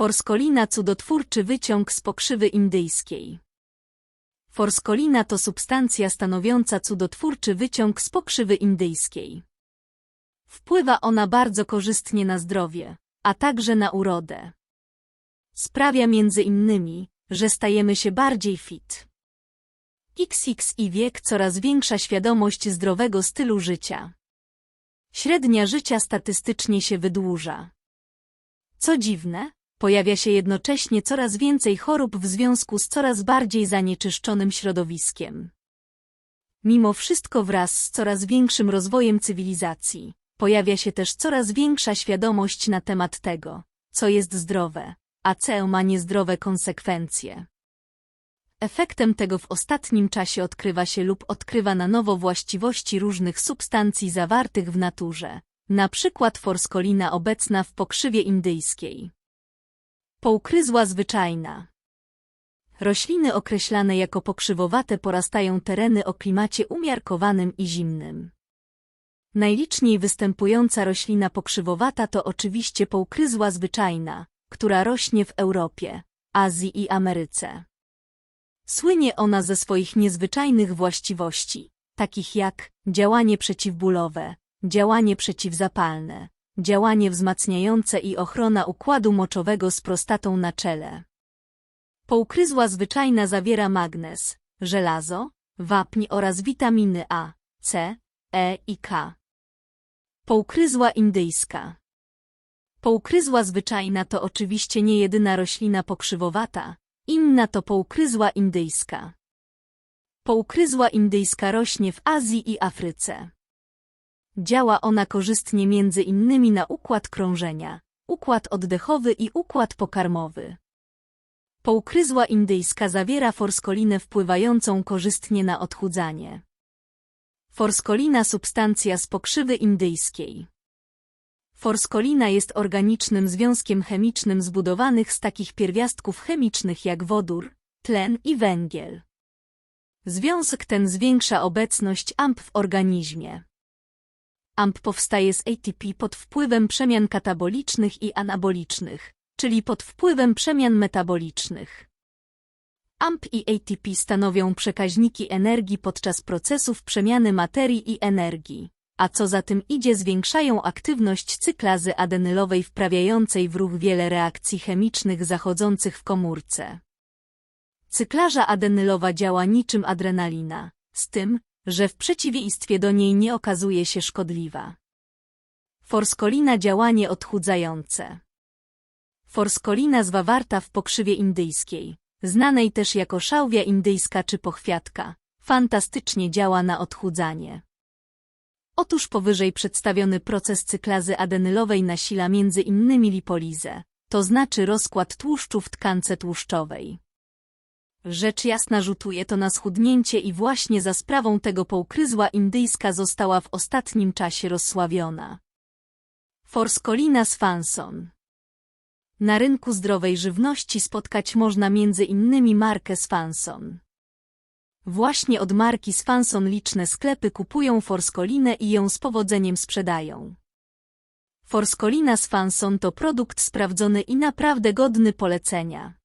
Forskolina cudotwórczy wyciąg z pokrzywy indyjskiej. Forskolina to substancja stanowiąca cudotwórczy wyciąg z pokrzywy indyjskiej. Wpływa ona bardzo korzystnie na zdrowie, a także na urodę. Sprawia między innymi, że stajemy się bardziej fit. XX i wiek coraz większa świadomość zdrowego stylu życia. Średnia życia statystycznie się wydłuża. Co dziwne, pojawia się jednocześnie coraz więcej chorób w związku z coraz bardziej zanieczyszczonym środowiskiem. Mimo wszystko wraz z coraz większym rozwojem cywilizacji, pojawia się też coraz większa świadomość na temat tego, co jest zdrowe, a co ma niezdrowe konsekwencje. Efektem tego w ostatnim czasie odkrywa się lub odkrywa na nowo właściwości różnych substancji zawartych w naturze, na przykład forskolina obecna w pokrzywie indyjskiej. Poukryzła zwyczajna. Rośliny określane jako pokrzywowate porastają tereny o klimacie umiarkowanym i zimnym. Najliczniej występująca roślina pokrzywowata to oczywiście poukryzła zwyczajna, która rośnie w Europie, Azji i Ameryce. Słynie ona ze swoich niezwyczajnych właściwości, takich jak działanie przeciwbólowe, działanie przeciwzapalne, działanie wzmacniające i ochrona układu moczowego z prostatą na czele. Poukryzła zwyczajna zawiera magnez, żelazo, wapń oraz witaminy A, C, E i K. Poukryzła indyjska. Poukryzła zwyczajna to oczywiście nie jedyna roślina pokrzywowata, inna to poukryzła indyjska. Poukryzła indyjska rośnie w Azji i Afryce. Działa ona korzystnie między innymi na układ krążenia, układ oddechowy i układ pokarmowy. Poukryzła indyjska zawiera forskolinę wpływającą korzystnie na odchudzanie. Forskolina substancja z pokrzywy indyjskiej. Forskolina jest organicznym związkiem chemicznym zbudowanych z takich pierwiastków chemicznych jak wodór, tlen i węgiel. Związek ten zwiększa obecność AMP w organizmie. AMP powstaje z ATP pod wpływem przemian katabolicznych i anabolicznych, czyli pod wpływem przemian metabolicznych. AMP i ATP stanowią przekaźniki energii podczas procesów przemiany materii i energii, a co za tym idzie zwiększają aktywność cyklazy adenylowej wprawiającej w ruch wiele reakcji chemicznych zachodzących w komórce. Cyklarza adenylowa działa niczym adrenalina, z tym, że w przeciwieństwie do niej nie okazuje się szkodliwa. Forskolina działanie odchudzające. Forskolina zwawarta w pokrzywie indyjskiej, znanej też jako szałwia indyjska czy pochwiatka, fantastycznie działa na odchudzanie. Otóż powyżej przedstawiony proces cyklazy adenylowej nasila między innymi lipolizę, to znaczy rozkład tłuszczu w tkance tłuszczowej. Rzecz jasna rzutuje to na schudnięcie i właśnie za sprawą tego poukryzła indyjska została w ostatnim czasie rozsławiona. Forskolina Swanson Na rynku zdrowej żywności spotkać można między innymi markę Swanson. Właśnie od marki Swanson liczne sklepy kupują forskolinę i ją z powodzeniem sprzedają. Forskolina Swanson to produkt sprawdzony i naprawdę godny polecenia.